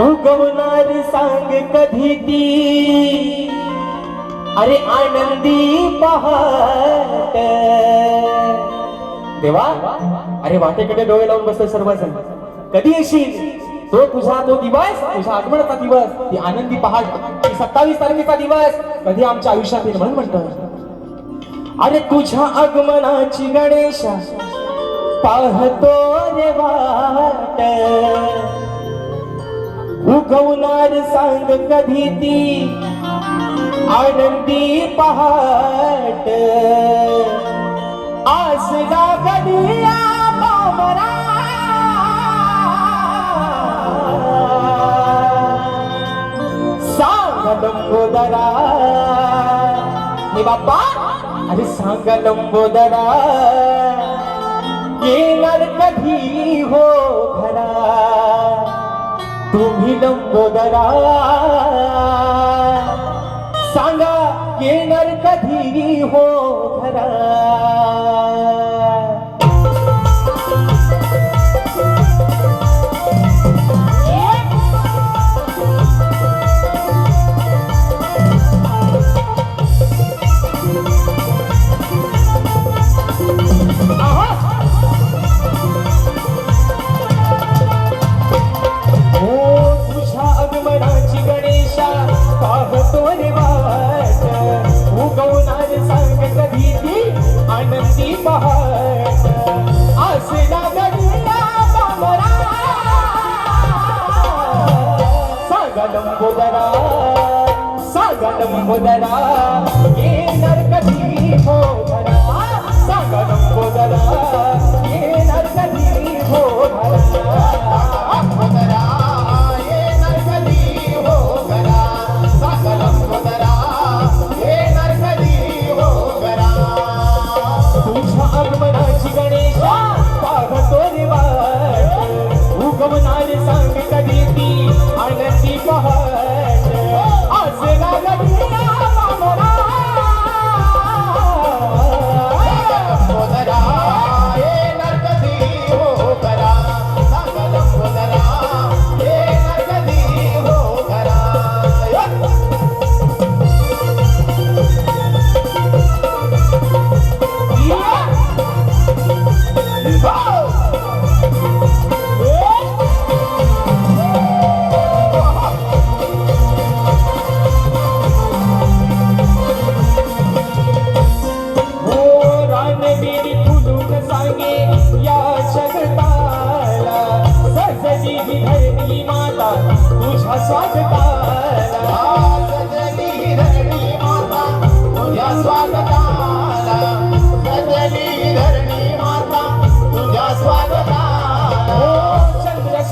उगवणारी सांग कधी ती? अरे आनंदी पहाट. देवा अरे वाटेकडे डोळे लावून बसले सर्वजण. कधी येशील? तो तुझा तो दिवस तुझ्या आगमनाचा दिवस ती आनंदी पहाट सत्तावीस तारखेचा दिवस कधी आमच्या आयुष्यात येईल म्हणून म्हणतो अरे तुझ्या आगमनाची गणेशा पाहतो रे वाट. उगवणार सांग कधी ती आनंदी पहाट. आसला कधी या सांग लंबोदरा हे बाप्पा अरे सांग लंबोदरा येणार कधी हो घरा? तुम्ही लंबोदरा सांगा येणार कधी हो घरा? आनंदी पहाट आसला गडीला बाबरा सांगा लंबोदरा सांगा लंबोदरा हो घरा सांगा लंबोदरा येणार हो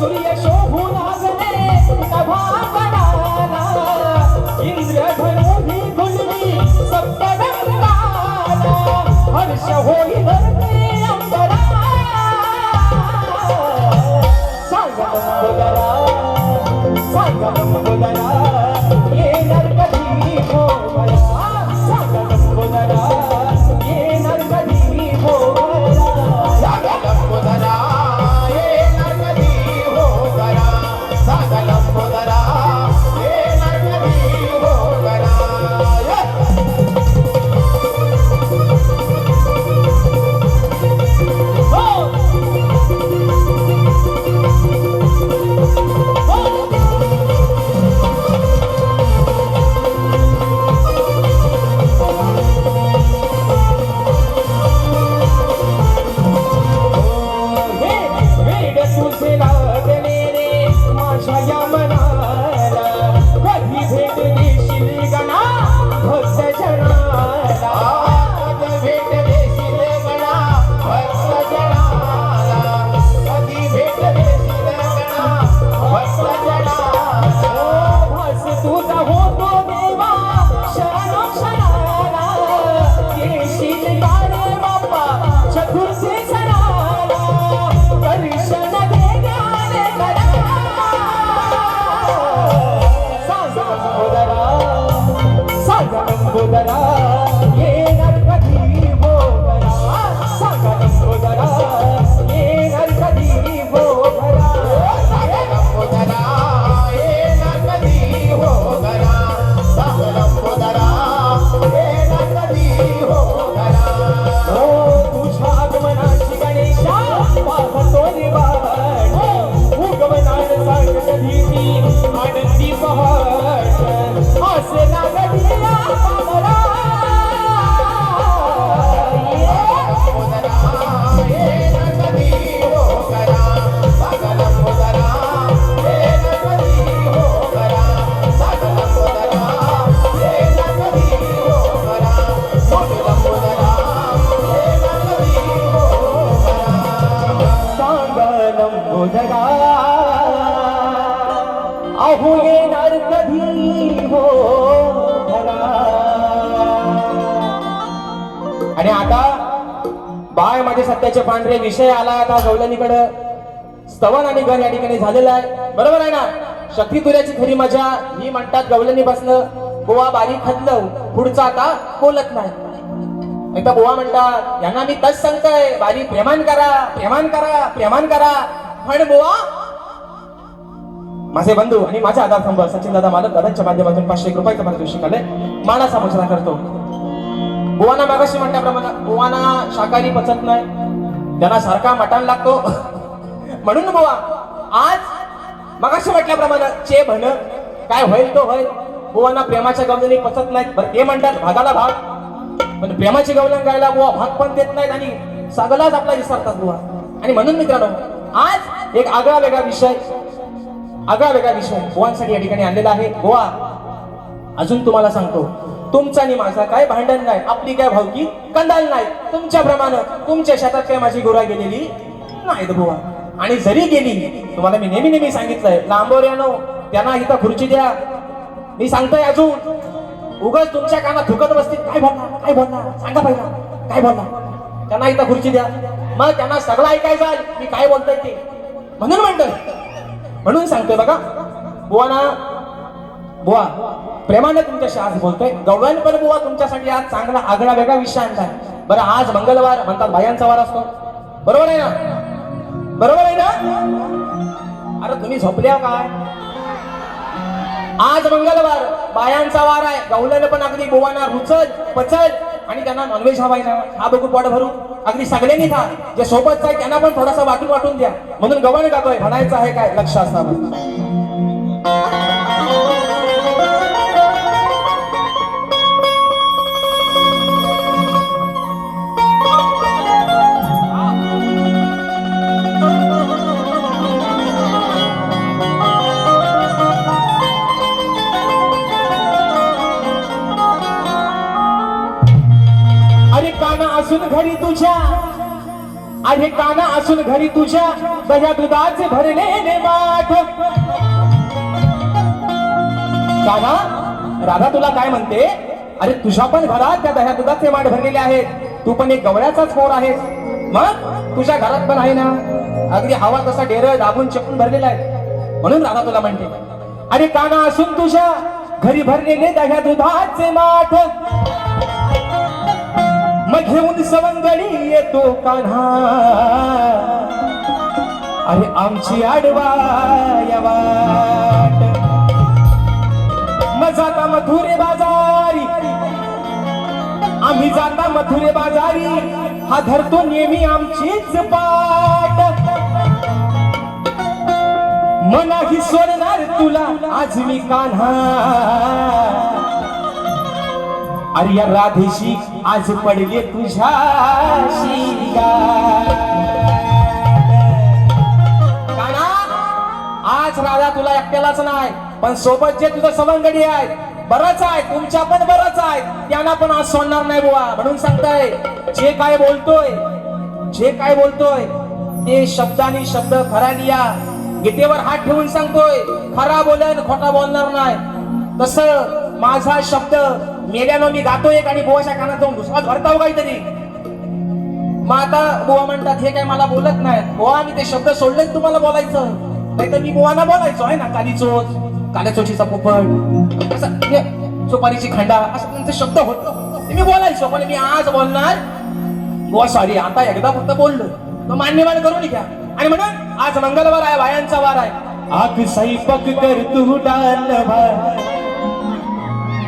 ছড়িয়ে जगा अहो येणार कधी? हो आणि आता बाय माझे सत्याचे पांढरे विषय आला आता गवलनीकडं स्तवन आणि गण या ठिकाणी झालेलं आहे. बरोबर आहे ना? शक्ती तुऱ्याची खरी मजा ही म्हणतात गवलनी बसणं. गोवा बारीक खतलं पुढचा आता बोलत नाही. एकदा गोवा म्हणतात यांना मी तस सांगतोय बारी प्रेमान करा प्रेमान करा प्रेमान करा. म्हण बुवा माझे बंधू आणि माझा आधार स्तंभ सचिन दादा मालक दादांच्या माध्यमातून पाचशे एक रुपयाचा दिवशी काले मानाचा मुजरा करतो. गोवाना मागाशी म्हणण्याप्रमाणे गोवाना शाकाहारी पचत नाही. त्यांना सारखा मटण लागतो. म्हणून बुवा आज मगाशी म्हटल्याप्रमाणे चे म्हण काय होईल तो होईल. बुवांना प्रेमाच्या गवलनी पचत नाहीत. बरं ते म्हणतात भागाला भाग. पण प्रेमाची गवलन गायला गोवा भाग पण देत नाहीत आणि सगळाच आपला विसरतात गोवा आणि म्हणून मित्रांनो आज एक आगळा वेगळा विषय आगळा वेगळा विषय गोवांसाठी या ठिकाणी आणलेला आहे. गोवा अजून तुम्हाला सांगतो तुमचा आणि माझा काय भांडण नाही आपली काय भावकी कंदाल नाही. तुमच्याप्रमाणे तुमच्या शेतात काय माझी गोरा गेलेली नाही बुवा. आणि जरी गेली तुम्हाला मी नेहमी नेहमी सांगितलंय लांबोऱ्यानो त्यांना इथं खुर्ची द्या. मी सांगतोय अजून उगाच तुमच्या कानात थुकत बसतील. काय बोलणार काय बोलणार? सांगा पहिला काय बोलणार? त्यांना इथं खुर्ची द्या. मग त्यांना सगळं ऐकायचं आहे, मी काय बोलतोय ते? म्हणून म्हणतोय. म्हणून सांगतोय बघा. बुवाना बुवा प्रेमाने तुमच्याशी आज बोलतोय. गवळण पण बुवा तुमच्यासाठी आज चांगला आगळा वेगळा विषय आणलाय. बरं आज मंगळवार म्हणतात बायांचा वार असतो. बरोबर आहे ना? बरोबर आहे ना? अरे तुम्ही झोपल्या काय? आज मंगळवार बायांचा वार आहे. गवल्यानं पण अगदी बुवाना रुचल पचल आणि त्यांना नॉनव्हेज हवाय ना. हा बघू पोट भरून. अगदी सगळ्यांनी खा. जे सोबत आहे त्यांना पण थोडासा वाटून वाटून द्या. म्हणून गव्हाण गातोय म्हणायचं आहे काय? लक्ष असावं. अरे काना असून घरी तुझ्या. अरे काना असून घरी तुझ्या. दह्या दुधाचे भरलेले माठ काना राधा तुला काय म्हणते? अरे तुझ्या पण घरात त्या दह्या दुधाचे माठ भरलेले आहेत. तू पण एक गवळ्याचाच पोर आहेस. मग? तुझ्या घरात पण आहे ना? अगदी हवा तसा डेरळ दाबून चपून भरलेला आहे. म्हणून राधा तुला म्हणते अरे काना असून तुझ्या घरी भरलेले दह्या दुधाचे माठ मग घेऊन सवंगडी येतो कान्हा. अरे आमची आडवा वाट. मग जाता मथुरे बाजारी. आम्ही जाता मथुरे बाजारी. हा धरतो नेहमी आमचीच पाट. मनाही सोडणार तुला आज मी कान्हा. अरे या राधेशी आज पडले तुझ्या आज राधा तुला एकट्यालाच नाही पण सोबत जे तुझं सवंगडी आहे बरंच आहे तुमच्या पण बरंच आहे त्यांना पण आज सोडणार नाही बुवा. म्हणून सांगताय जे काय बोलतोय जे काय बोलतोय ते शब्दानी शब्द खरा लिया गीतेवर हात ठेवून सांगतोय खरा बोलन खोटा बोलणार नाही. तसं माझा शब्द मेल्यानं मी गातो एक आणि बुवाच्या कानात जाऊन दुसरा भरताव काहीतरी. मग आता बुवा म्हणतात हे काय मला बोलत नाही बुवा मी ते शब्द सोडले तुम्हाला बोलायचं. नाही तर मी बुवाना बोलायचो आहे ना काली चोच काल्या चोचीचा पोपट. असं सुपारीची खंडा असं त्यांचे शब्द होत मी बोलायचो पण मी आज बोलणार. बुवा सॉरी आता एकदा फक्त बोललो. तो मान्यवान करून घ्या. आणि म्हणून आज मंगळवार आहे बायांचा वार आहे. आग सैपक कर तू डाल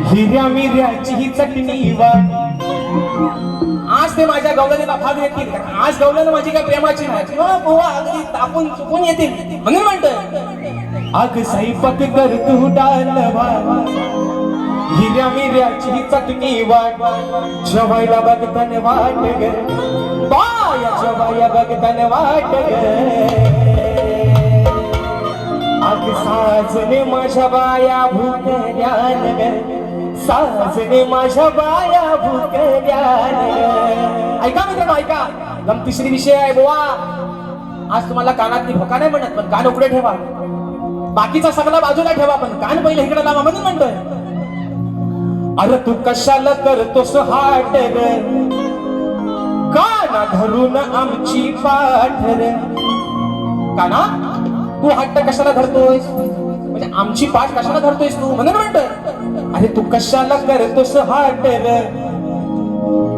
हिऱ्या मिऱ्याची ही चटणी वा आज ते माझ्या गवलनीला भाग येतील आज गवलन माझी काय प्रेमाची नाही. किंवा अगदी तापून चुकून येतील. म्हणून म्हणतोय. आग सैपक कर तू डाल हिऱ्या मिऱ्याची ही चटणी वाट जेवायला बघताना वाट ग बाया जेवाया बघताना वाट ग अग साजने माझ्या बाया भूकल्यान ग साजने माझ्या बाया भुकल्या ऐका मित्रांनो ऐका. गमतीश्री विषय आहे बुवा. आज तुम्हाला कानातली भोका नाही म्हणत पण कान उकडे ठेवा. बाकीचा सगळा बाजूला ठेवा पण कान पहिले इकडे लावा म्हणून म्हणतोय. अरे तू कशाला करतोस हाट रे? काना धरून आमची पाठ रे. काना तू हट्ट कशाला धरतोयस? म्हणजे आमची पाठ कशाला धरतोयस तू? म्हणून म्हणतोय. अरे तू कशाला करतोस हाट रे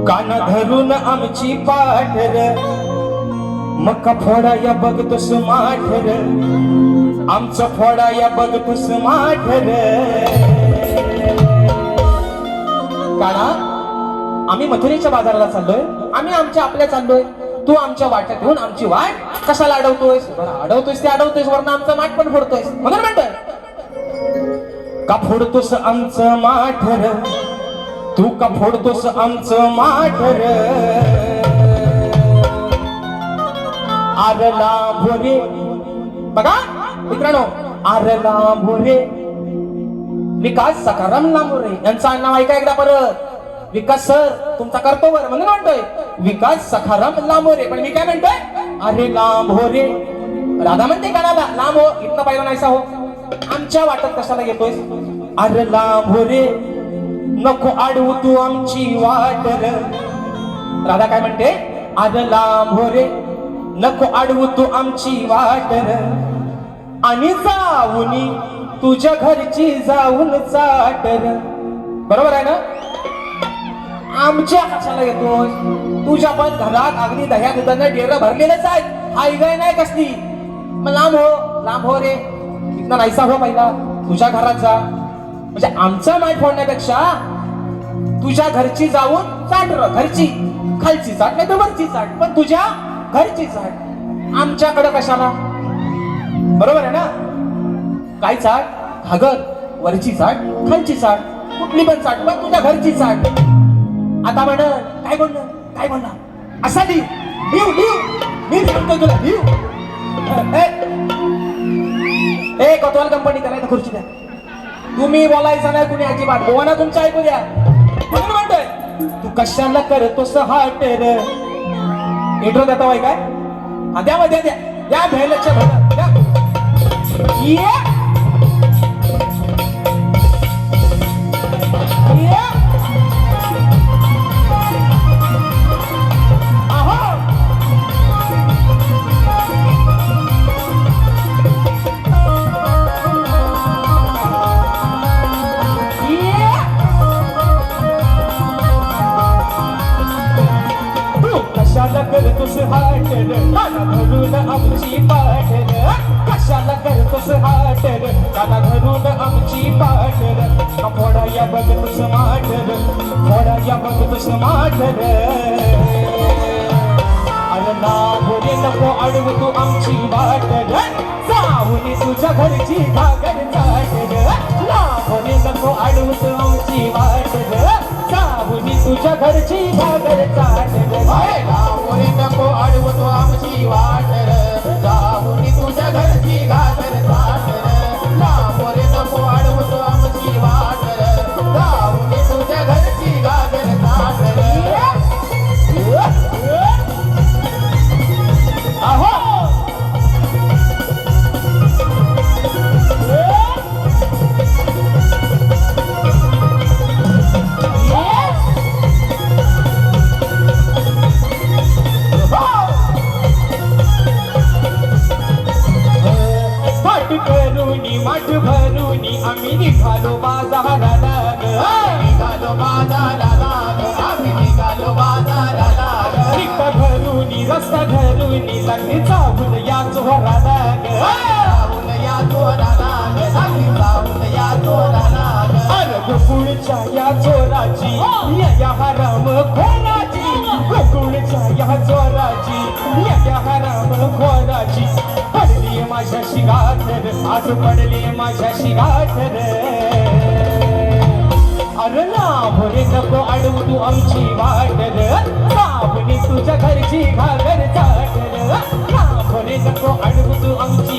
काना धरून आमची पाठ रे मका फोडा या बघतोस माठ रे आमचं फोडा या बघतोस माठ रे काना आम्ही मथुरेच्या बाजाराला चाललोय. आम्ही आमच्या आपल्या चाललोय. तू आमच्या वाट्यात घेऊन आमची वाट कशाला अडवतोयस? बरं अडवतोयस ते अडवतोयस वरनं आमचा माठ पण फोडतोयस. म्हणून म्हणतोय का फोडतोस आमचं माठर? तू का फोडतोस आमचं माठर? आरला भोरे. बघा मित्रांनो आरला भोरे. विकास सकाराम लांबोरे यांचं नाव ऐका एकदा परत. विकास सर तुमचा करतो बर. म्हणून म्हणतोय विकास सखाराम लांबोरे पण मी काय म्हणतोय? अरे लांबोरे राधा म्हणते कानाला लांब हो इतका पाहिला नाहीसा हो. आमच्या वाटत कशाला येतोय? अरे लांबोरे नको अडवू तू आमची वाट र. राधा काय म्हणते? अरे लांबोरे नको अडवू तू आमची वाट र. आणि जाऊनी तुझ्या घरची जाऊन चाटर बरोबर आहे ना? आमच्या कशाला येतोय? तुझ्या पण घरात अगदी दह्या दुधानं डेरा भरलेलंच आहे हाय गाय नाही कसली? मग लांब हो लांब हो रे. इथनं नाहीसा हो पहिला तुझ्या घरात जा. म्हणजे आमचा माय फोडण्यापेक्षा तुझ्या घरची जाऊन चाट र घरची. खालची चाट नाही तर वरची चाट पण तुझ्या घरची चाट. आमच्याकडे कशाला? बरोबर आहे ना? काय चाट? घागर वरची चाट खालची चाट कुठली पण चाट पण तुझ्या घरची चाट. आता म्हण काय म्हणणं काय म्हणणं असा लिव लिव लिव मी सांगतो तुला लिव ए कोतवाल कंपनी करायला खुर्ची द्या. तुम्ही बोलायचं नाही कुणी अजिबात. गोवाना तुमचं ऐकू द्या. म्हणून म्हणतोय तू कशाला करतोस हाट इंट्रो देता वाय काय? हा द्या मग द्या द्या. द्या भैलच्या द्या करतोस हाटर काना धरून आमची पाटर कशाला करतोस हाटर काना धरून आमची पाटर फोडा या बघतोस माटर फोडा या बघतोस माटर अरे ना बोले नको अडवू तू आमची वाटर जाऊन तुझ्या घरची घागर चाटर ना बोले नको अडवू तू आमची वाटर जाऊन तुझ्या घरची भागर चाटर नको अडवतो आमची वाटर जाऊनी तुझ्या घरची घागर साटर निघालो बाजाराला निघालो बाजाराला आम्ही निघालो बाजाराला रस्ता लागली चावून या चोराला ग. या चोराला ग, सांगी या चोराला अरे गोकुळच्या या चोराची या हराम खोराची गोकुळच्या या चोराची या हराम खोराची पडली माझ्या आज पडली माझ्या शिगाठर अरे लाभरे नको अडवू तू आमची वाटल. सावनी तुझ्या घरची घागर चाटल. लाभरे नको अडवू तू आमची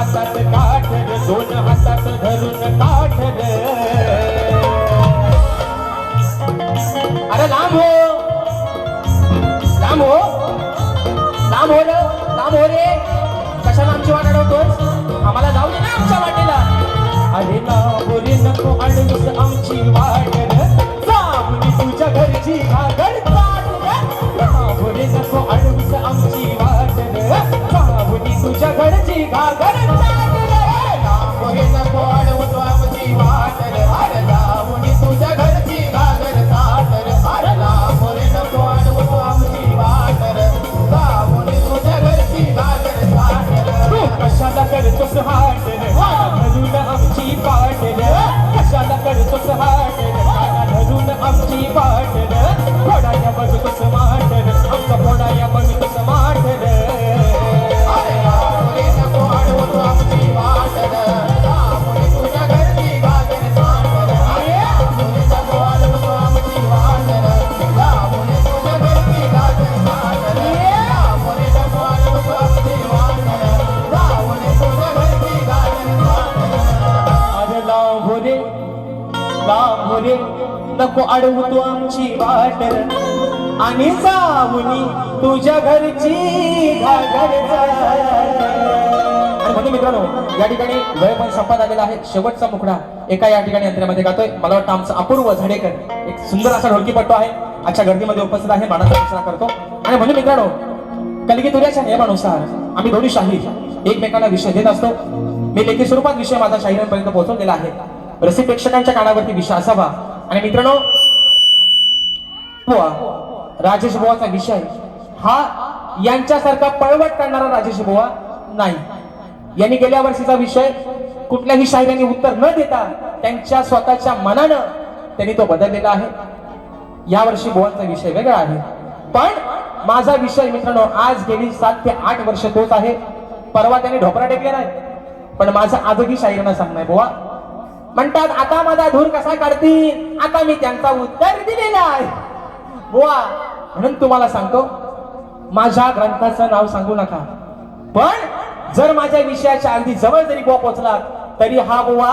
हातात काठ रे दोन हातात धरून काठ रे. अरे लांब हो. लांब हो. लांब हो लांब हो रे. कशाला आमची वाट अडवतोस आम्हाला जाऊ दे ना आमच्या वाटेला. अरे लांब रे नको अडवूस आमची वाट. करतोस धरून आमची पाट रे कशाला करतोस हाट धरून आमची पाट रे बघतोस माट आमचा फोडाया बघतोस माट नको अडवू तू आमची वाट. आणि जाऊनी तुझ्या घरची म्हणून मित्रांनो या ठिकाणी वेळ पण संपत आलेला आहे. शेवटचा मुखडा एका या ठिकाणी यंत्रामध्ये गातोय. मला वाटतं आमचा अपूर्व झाडेकर एक सुंदर असा ढोलकीपट्टू आहे. आजच्या गर्दीमध्ये उपस्थित आहे. मानाचा रचना करतो. आणि म्हणून मित्रांनो कलगी तुऱ्याच्या नियमानुसार आम्ही दोन्ही शाहीर एकमेकांना विषय देत असतो. मी लेखी स्वरूपात विषय माझा शाहिरांपर्यंत पोहोचवलेला आहे. रसिक प्रेक्षकांच्या कानावरती विषय असावा. आणि मित्रांनो बुवा राजेश बुवाचा विषय हा यांच्यासारखा पळवट करणारा राजेश बुवा नाही. यांनी गेल्या वर्षीचा विषय कुठल्याही शाहिरांनी उत्तर न देता त्यांच्या स्वतःच्या मनानं त्यांनी तो बदललेला आहे. यावर्षी बुवांचा विषय वेगळा आहे. पण माझा विषय मित्रांनो आज गेली सात ते आठ वर्ष तोच आहे. परवा त्याने ढोपरा टेकलेला आहे पण माझा आजही शाहिरांना सांगणार बुवा म्हणतात आता माझा धूर कसा काढतील? आता मी त्यांचा उत्तर दिलेला आहे. बुवा म्हणून तुम्हाला सांगतो माझ्या ग्रंथाचं नाव सांगू नका. पण जर माझ्या विषयाच्या अगदी जवळ जरी बुवा पोहोचला तरी हा बुवा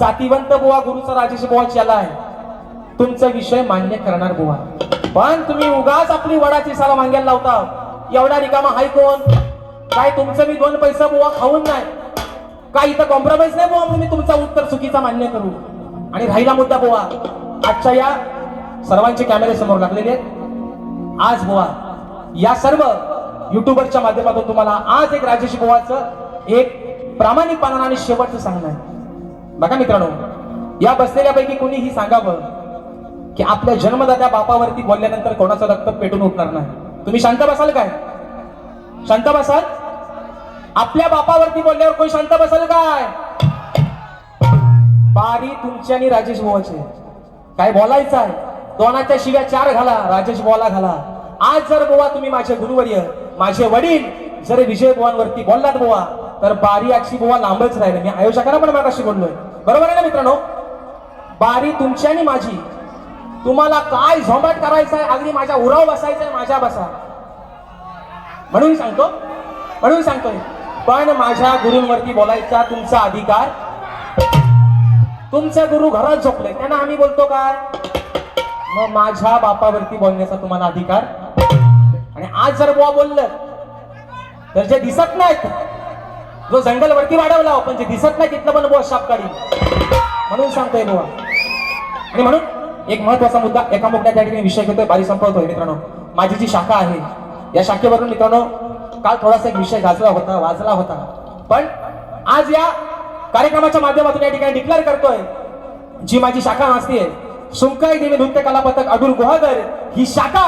जातीवंत बुवा गुरुचा राजेश बुवा याला आहे तुमचा विषय मान्य करणार बुवा. पण तुम्ही उगाच आपली वडाची साला मांग्याला लावता. एवढा रिकामा हाय कोण? काय तुमचं मी दोन पैसा बुवा खाऊन नाही? काय इथं कॉम्प्रोमाइज नाही बुवा मी तुमचा उत्तर चुकीचा मान्य करू. आणि राहिला मुद्दा बुवा आजच्या या सर्वांचे कॅमेरे समोर लागलेले आहेत. आज बुवा या सर्व युट्यूबरच्या माध्यमातून तुम्हाला आज एक राजेश बुवाचं एक प्रामाणिकपणानं आणि शेवटचं सांगणं आहे. बघा मित्रांनो या बसलेल्यापैकी कोणीही सांगावं की आपल्या जन्मदात्या बापावरती बोलल्यानंतर कोणाचं रक्त पेटून उठणार नाही. तुम्ही शांत बसाल काय? शांत बसाल? आपल्या बापावरती बोलल्यावर कोणी शांत बसेल काय? बारी तुमची आणि राजेश बुवाची काय बोलायचं आहे? दोनाच्या शिव्या चार घाला राजेश बोला घाला. आज जर बोवा तुम्ही माझे गुरुवर्य माझे वडील जर विजय बुवांवरती बोललात बुवा तर बारी आजची बुवा लांबच राहिले. मी आयोजकांना पण मागाशी बोललोय. बरोबर आहे ना मित्रांनो? बारी तुमची आणि माझी. तुम्हाला काय झोंबाट करायचं आहे? अगदी माझ्या उराव बसायचं आहे माझ्या बसा. म्हणून सांगतो. म्हणून सांगतोय. पण माझ्या गुरूंवरती बोलायचा तुमचा अधिकार. तुमचा गुरु घरात झोपले त्यांना आम्ही बोलतो काय? मग माझ्या बापावरती बोलण्याचा तुम्हाला अधिकार? आणि आज जर बुवा बोललं तर जे दिसत नाहीत जो जंगल वरती वाढवला पण जे दिसत नाही तिथलं पण बुवा शाप काढी म्हणून सांगतोय बुवा. आणि म्हणून एक महत्त्वाचा मुद्दा एका मुद्द्या त्या ठिकाणी विषय घेतोय बारी संपवतोय मित्रांनो. माझी जी शाखा आहे या शाखेवरून मित्रांनो काल थोडासा एक विषय गाजला होता वाजला होता. पण आज या कार्यक्रमाच्या माध्यमातून या ठिकाणी डिक्लेअर करतोय जी माझी शाखा नाचतीये सुंकाई देवी नृत्य कला पथक अडूर गुहागर ही शाखा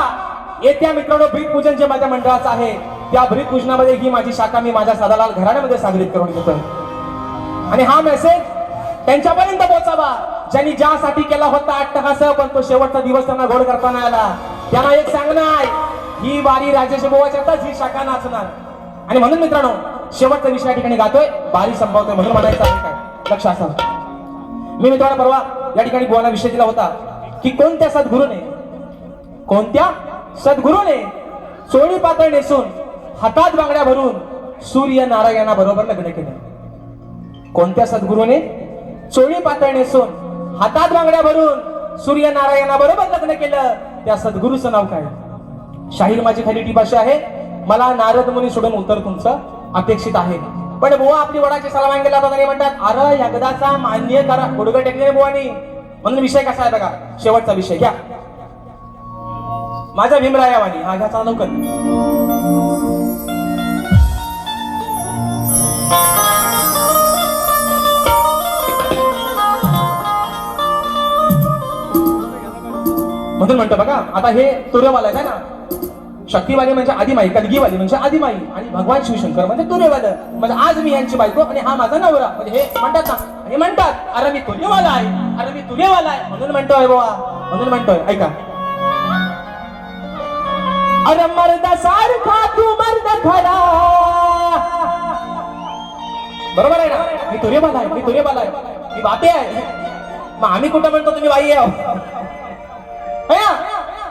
येत्या मित्रांनो ब्रीत पूजन जे माझ्या मंडळाचं आहे त्या ब्रीत पूजनामध्ये ही माझी शाखा मी माझ्या सदालाल घराण्यामध्ये साजरी करून घेतोय. आणि हा मेसेज त्यांच्यापर्यंत पोहोचावा ज्यांनी ज्यासाठी केला होता अट्टहास पण तो शेवटचा दिवस त्यांना घोड करताना आला. त्यांना एक सांगणं आहे ही वारी राजेश बोवाच्या ही शाखा नाचणार. आणि म्हणून मित्रांनो शेवटचा विषय या ठिकाणी गातोय. बारी संपवतोय म्हणून म्हणायचं आहे काय? लक्ष असा. मी मित्रांनो परवा या ठिकाणी बोवाला विषय दिला होता की कोणत्या सद्गुरूने कोणत्या सद्गुरूने चोळी पातळ नेसून हातात बांगड्या भरून सूर्य नारायणा बरोबर लग्न केलं? कोणत्या सद्गुरूने चोळी पातळ नेसून हातात बांगड्या भरून सूर्य नारायणा बरोबर लग्न केलं? त्या सद्गुरूचं नाव काय? शाहीर माझी खाली ती भाषा आहे. मला नारद मुनी सोडून उत्तर तुमचं अपेक्षित आहे. पण बुवा आपली वडाची सला गेला होता म्हणतात अरे यगदाचा मान्य करा गुडगं टेकले बुवानी. म्हणून विषय कसा आहे बघा शेवटचा विषय घ्या. माझ्या भीमरायावानी हा घ्या चालू कर. म्हणून म्हणतो बघा आता हे तुर्यवाला आहे ना शक्तीवाली म्हणजे आदिमाई कलगीवाली म्हणजे आदिमाई. आणि भगवान शिवशंकर म्हणजे तुर्यवाला म्हणजे आज मी यांची बायको आणि हा माझा नवरा. म्हणजे हे म्हणतात ना आणि म्हणतात अरे मी तुरेवाला आहे. अरे मी तुरेवाला आहे. म्हणून म्हणतोय बाबा म्हणून म्हणतोय. ऐका. अरे मर्दा सारखा तू मर्द खरा. बरोबर आहे ना? मी तुरेवाला आहे मी तुरेवाला आहे. मी बापे आहे. मग आम्ही कुठं म्हणतो तुम्ही बाई आहे?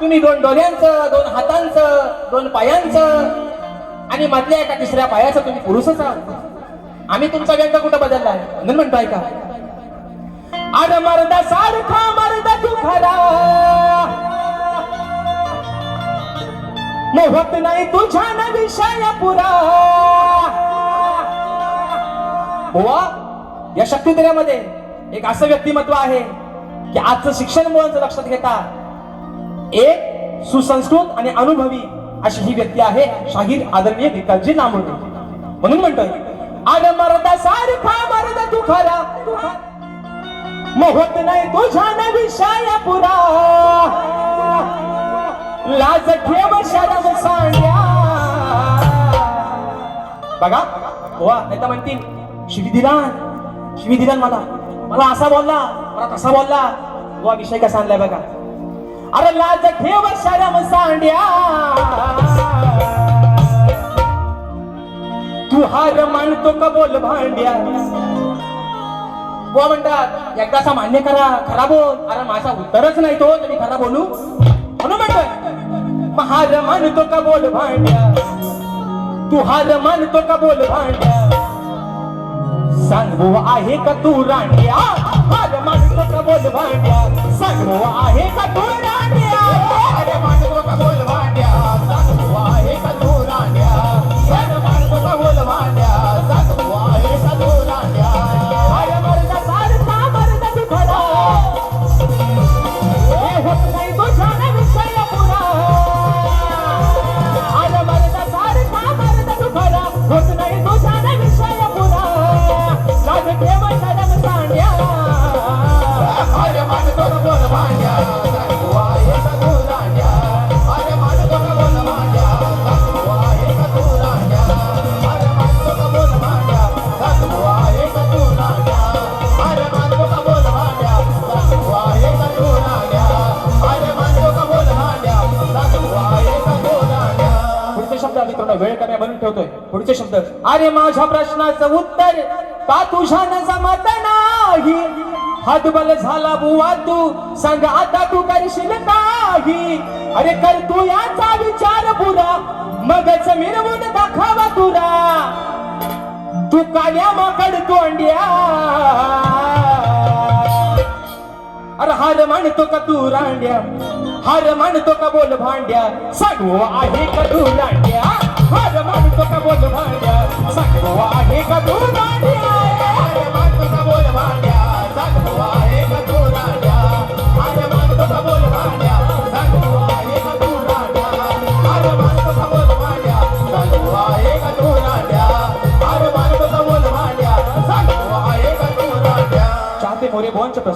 तुम्ही दोन डोळ्यांचं दोन हातांचं दोन पायांचं. आणि मधल्या एका तिसऱ्या पायाचं तुम्ही पुरुषच आहात. आम्ही तुमचा व्यंग कुठं बदललाय म्हणून म्हणतोय का? अरे मर्दा सारखा मर्द तू खरा मोहत नाही तुझ्या ना विषय पुरा. बुवा या शक्तित्र्यामध्ये एक असं व्यक्तिमत्व आहे की आजचं शिक्षण मुलांचं लक्षात घेता एक सुसंस्कृत आणि अनुभवी अशी ही व्यक्ती आहे शाहीर आदरणीय विकासजी नामुर्डे म्हणून म्हणतोय अरे मरदा सारखा मरद तुखारा मोहत नाही तुझ्या न विषय पुरा. लाज ठेव शरम सांड्या. बघा बुवा नाही तर म्हणतील शिवी दिलान शिवी दिलान मला. मला असा बोलला मला तसा बोलला. वा विषय कसा आणलाय बघा. अरे लाज ठेव शरम सांड्या. तू हार मानतो का बोल भांड्या. बुवा म्हणतात एकदाचा मान्य करा खरा बोल. अरे माझा उत्तरच नाही तो तुम्ही खरा बोलू. म्हणून म्हणतोय हार मानतो का बोल भांड्या. तू हार मानतो का बोल भांड्या. सांगू आहे का तू रांड्या हार का बोल भांड्या. सांगू आहे का तू रांड्या प्रश्नाचं उत्तर का तुझ्या जमत नाही. हातबल झाला बुवा तू सांग आता तू करशील काही? अरे कर तू याचा विचार पुरा मगच मिरवून दाखवा तुरा. तू काल्या माकड तोंड्या अरे हार म्हणतो का तू रांड्या? हार म्हणतो का बोल भांड्या? सांगू आहे का तू रांड्या हार म्हणतो का बोल भांड्या? आहे का तू